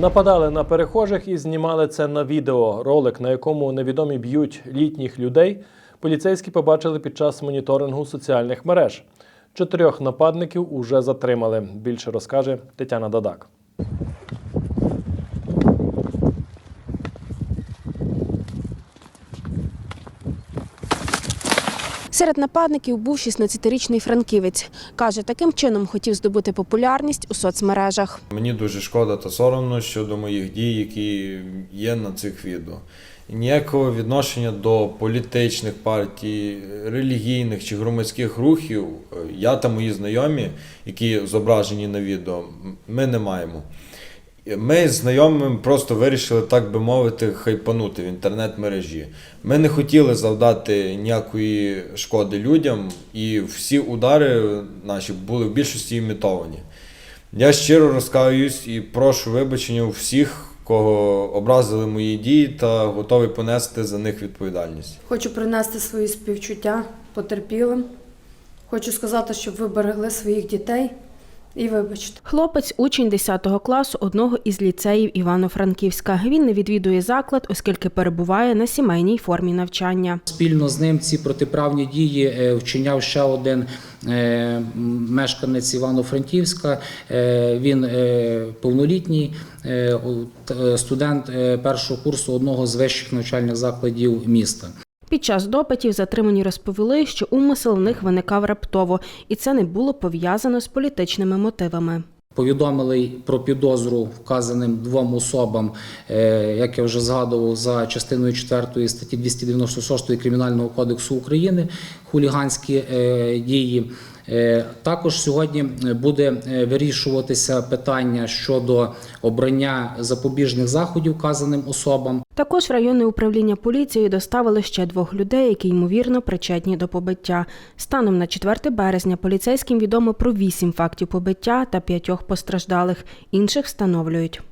Нападали на перехожих і знімали це на відео. Ролик, на якому невідомі б'ють літніх людей, поліцейські побачили під час моніторингу соціальних мереж. Чотирьох нападників уже затримали. Більше розкаже Тетяна Дадак. Серед нападників був 16-річний франківець. Каже, таким чином хотів здобути популярність у соцмережах. Мені дуже шкода та соромно щодо моїх дій, які є на цих відео. Ніякого відношення до політичних партій, релігійних чи громадських рухів е, я та мої знайомі, які зображені на відео, ми не маємо. Ми з знайомим просто вирішили, так би мовити, хайпанути в інтернет-мережі. Ми не хотіли завдати ніякої шкоди людям, і всі удари наші були в більшості імітовані. Я щиро розкаюсь і прошу вибачення у всіх, кого образили мої дії, та готовий понести за них відповідальність. Хочу принести свої співчуття потерпілим. Хочу сказати, щоб ви берегли своїх дітей і вибачте. Хлопець учень 10 класу одного із ліцеїв Івано-Франківська. Він не відвідує заклад, оскільки перебуває на сімейній формі навчання. Спільно з ним ці протиправні дії е, вчиняв ще один е, мешканець Івано-Франківська. Е, Він повнолітній студент першого курсу одного з вищих навчальних закладів міста. Під час допитів затримані розповіли, що умисел в них виникав раптово, і це не було пов'язано з політичними мотивами. Повідомили про підозру вказаним двом особам, е, як я вже згадував, за частиною 4 статті 296 Кримінального кодексу України хуліганські е, дії. Е, Також сьогодні буде е, вирішуватися питання щодо обрання запобіжних заходів вказаним особам. Також районне управління поліції доставили ще двох людей, які ймовірно причетні до побиття. Станом на 4 березня поліцейським відомо про вісім фактів побиття та п'ятьох постраждалих. Інших встановлюють.